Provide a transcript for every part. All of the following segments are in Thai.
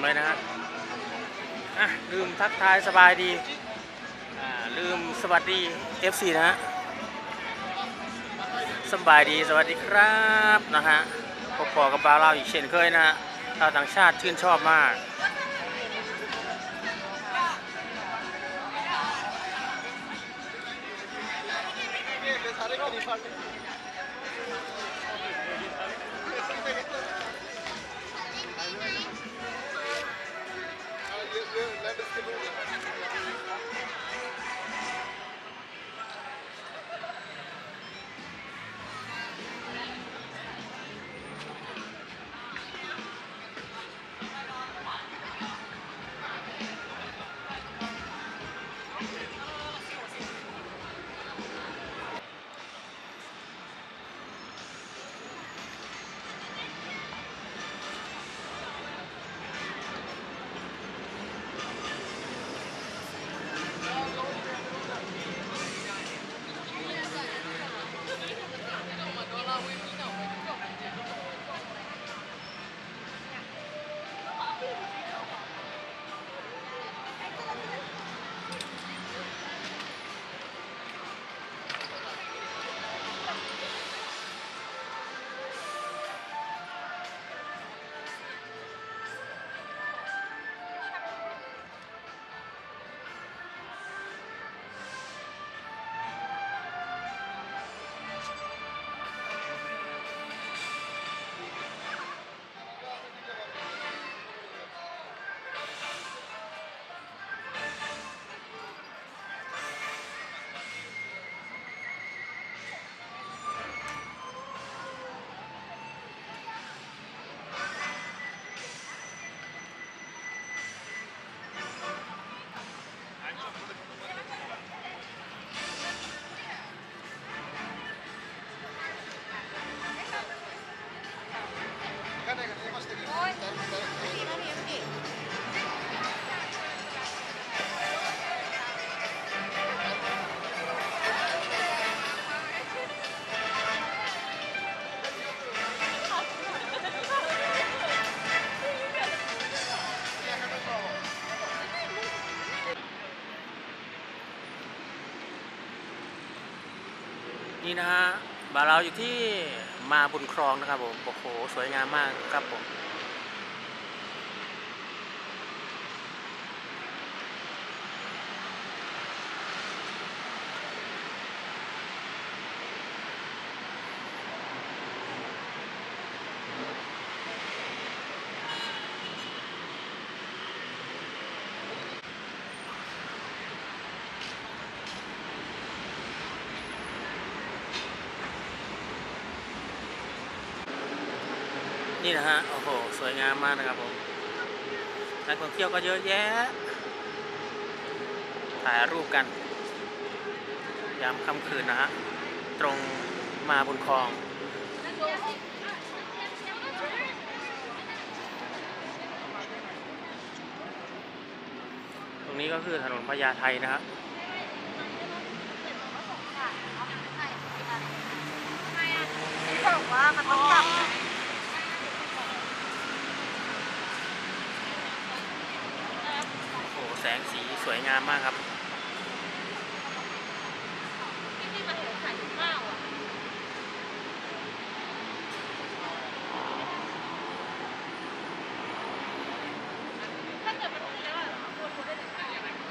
เต็มเลยนะฮะอะลืมทักทายสบายดีอ่าลืมสวัสดี FC นะฮะสบายดีสวัสดีครับนะฮะพบพอกับบาวเราอีกเช่นเคยนะฮะชาวต่างชาติชื่นชอบมาก นี้นะฮะบาร์เราอยู่ที่มาบุญครองนะครับผมโอ้โหสวยงามมากครับผม นี่นะฮะ โอ้โห สวยงามมากนะครับผมนักท่องเที่ยวก็เยอะแยะ ถ่ายรูปกัน ยามค่ำคืนนะฮะ ตรงมาบุญคลอง ตรงนี้ก็คือถนนพญาไทนะฮะบอกว่ามันต้องกลับ โอ้โห แสงสีสวยงามมากครับ ที่มันขายข้าวอะ ถ้าเกิดมันมีแล้วอะควรคุณได้ถึงขายยังไง บ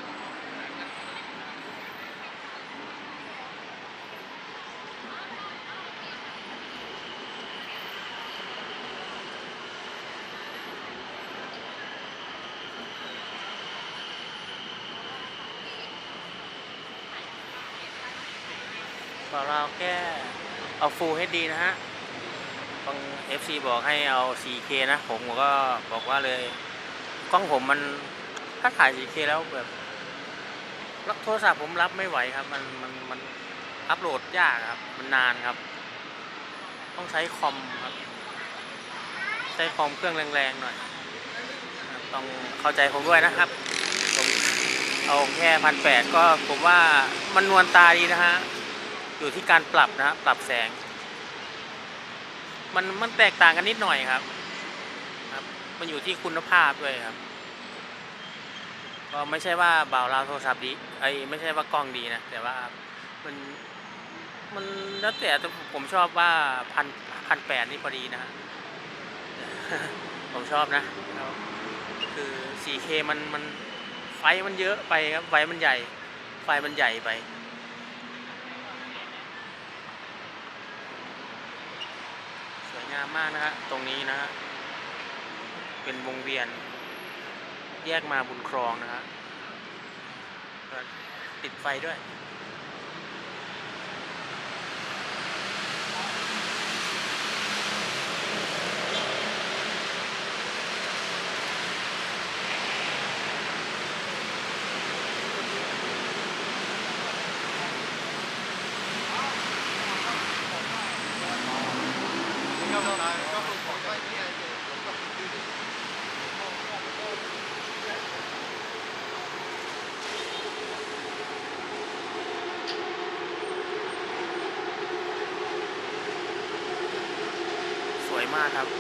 อเราแค่เอาฟูลให้ดีนะฮะบาง FC บอกให้เอา 4K นะ ผมก็บอกว่าเลย กล้องผมมันถ้าถ่าย 4K แล้วแบบรับโทรศัพท์ผมรับไม่ไหวครับ มันมันมันอัพโหลดยากครับ มันนานครับ ต้องใช้คอมครับ ใช้คอมเครื่องแรงๆหน่อยต้องเข้าใจผมด้วยนะครับ ผมเอาแค่พันแปดก็ผมว่ามันนวลตาดีนะฮะ อยู่ที่การปรับนะปรับแสง มันมันแตกต่างกันนิดหน่อยครับมันอยู่ที่คุณภาพด้วยครับก็ไม่ใช่ว่าเบาเราโทรศัพท์ดีไอ้ยไม่ใช่ว่ากล้องดีนะแต่ว่ามันมันแล้วแต่ผมชอบว่าพันพันแปดนี่พอดีนะฮะผมชอบนะคือ 4K มันมันไฟมันเยอะไปครับไฟมันใหญ่ ไฟมันใหญ่ไป สวย งามมากนะฮะตรงนี้นะฮะเป็นวงเวียน แยกมาบุญครองนะฮะติดไฟด้วย สว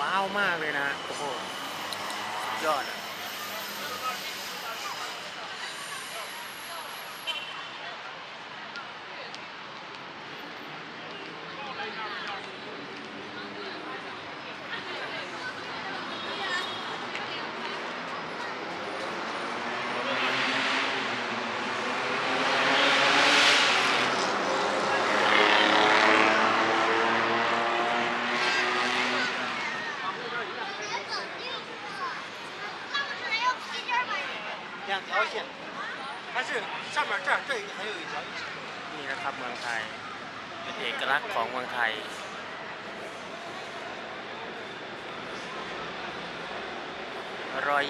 ว้าวมากเลยนะโอ้โหยอดอะ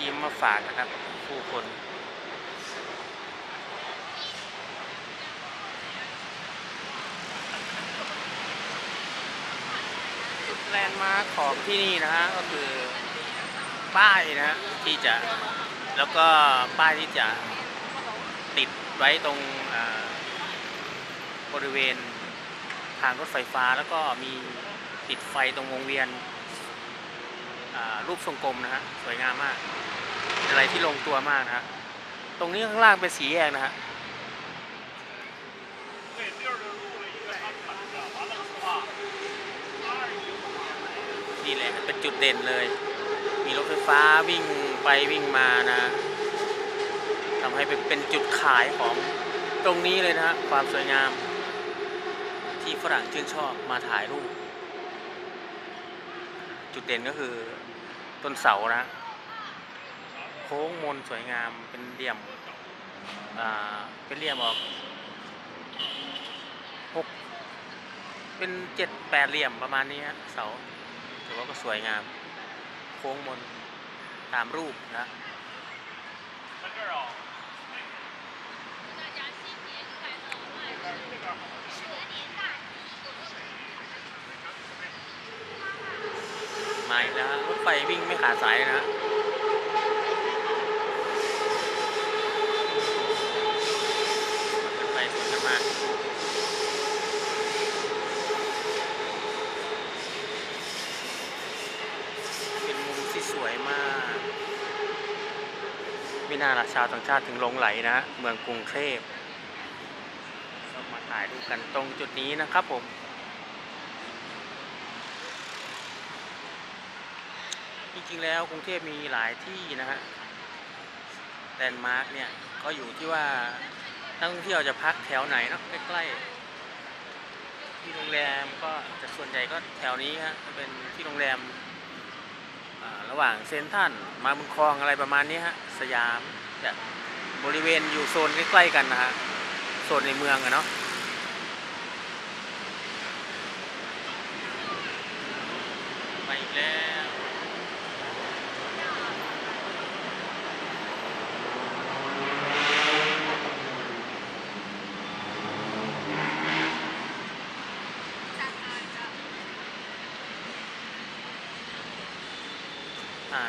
ยิ้มมาฝากนะครับ ผู้คนแลนด์มาร์คของที่นี่นะฮะก็คือป้ายนะฮะที่จะแล้วก็ป้ายที่จะติดไว้ตรงบริเวณทางรถไฟฟ้าแล้วก็มีติดไฟตรงวงเวียนรูปทรงกลมนะฮะสวยงามมาก อะไรที่ลงตัวมากนะฮะตรงนี้ข้างล่างเป็นสีแยกนะฮะนี่แหละเป็นจุดเด่นเลย มีรถไฟฟ้าวิ่งไปวิ่งมานะทำให้เป็นเป็นจุดขายของตรงนี้เลยนะฮะความสวยงาม ที่ฝรั่งชื่นชอบมาถ่ายรูป จุดเด่นก็คือต้นเสานะ ค้งมนสวยงามเป็นเหลี่ยมอ่าเป็นเหลี่ยมออกหกเป็นเจ็ดแปดเหลี่ยมประมาณนี้ฮะเสาถือว่าก็สวยงาม โค้งมนตามรูปนะมาแล้วรถไฟวิ่งไม่ขาดสายนะ น่าละชาวต่างชาติถึงหลงไหลนะ เมืองกรุงเทพมาถ่ายรูปกันตรงจุดนี้นะครับผม จริงๆแล้วกรุงเทพมีหลายที่นะฮะแลนด์มาร์กเนี่ย ก็อยู่ที่ว่านักท่องเที่ยวจะพักแถวไหนเนาะใกล้ๆ ที่โรงแรมก็จะส่วนใหญ่ก็แถวนี้ฮะเป็นที่โรงแรม ระหว่างเซนทันมาบุญคลองอะไรประมาณนี้ฮะสยามจะบริเวณอยู่โซนใกล้ๆกันนะฮะโซนในเมืองอะเนาะไปแล้ว อ่า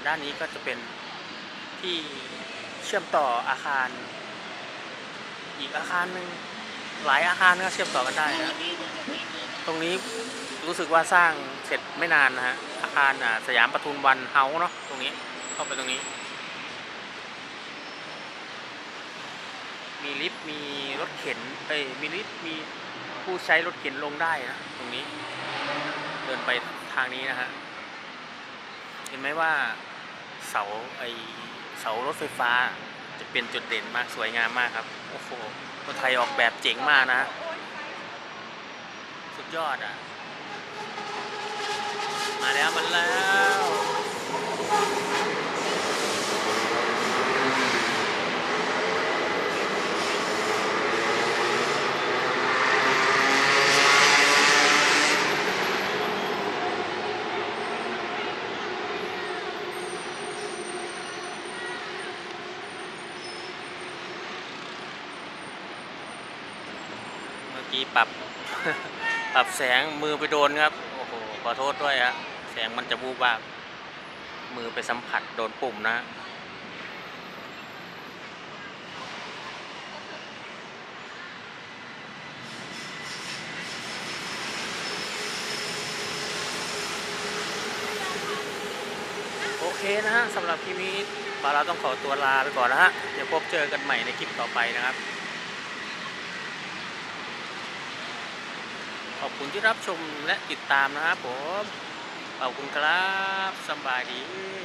ด้านนี้ก็จะเป็นที่เชื่อมต่ออาคาร อีกอาคารหนึ่งหลายอาคารก็เชื่อมต่อกันได้นะตรงนี้รู้สึกว่าสร้างเสร็จไม่นานนะฮะอาคารอ่าสยามปทุมวันเฮาเนาะตรงนี้เข้าไปตรงนี้ มีลิฟต์มีรถเข็นเอ้ยมีลิฟต์มีผู้ใช้รถเข็นลงได้นะตรงนี้ เดินไปทางนี้นะฮะ เห็นไหมว่าเสาไอเสารถไฟฟ้า จะเป็นจุดเด่นมากสวยงามมากครับโอ้โหคนไทยออกแบบเจ๋งมากนะ สุดยอดอะ มาแล้วมันแล้ว ปรับแสงมือไปโดนครับ โอ้โห ขอโทษด้วยฮะ แสงมันจะบูบาบมือไปสัมผัสโดนปุ่มนะโอเคนะฮะสำหรับคลิปนี้เราต้องขอตัวลาไปก่อนนะฮะ เดี๋ยวพบเจอกันใหม่ในคลิปต่อไปนะครับ อบคุณที่รับชมและติดตามนะครับผมขอบคุณครับสบายดี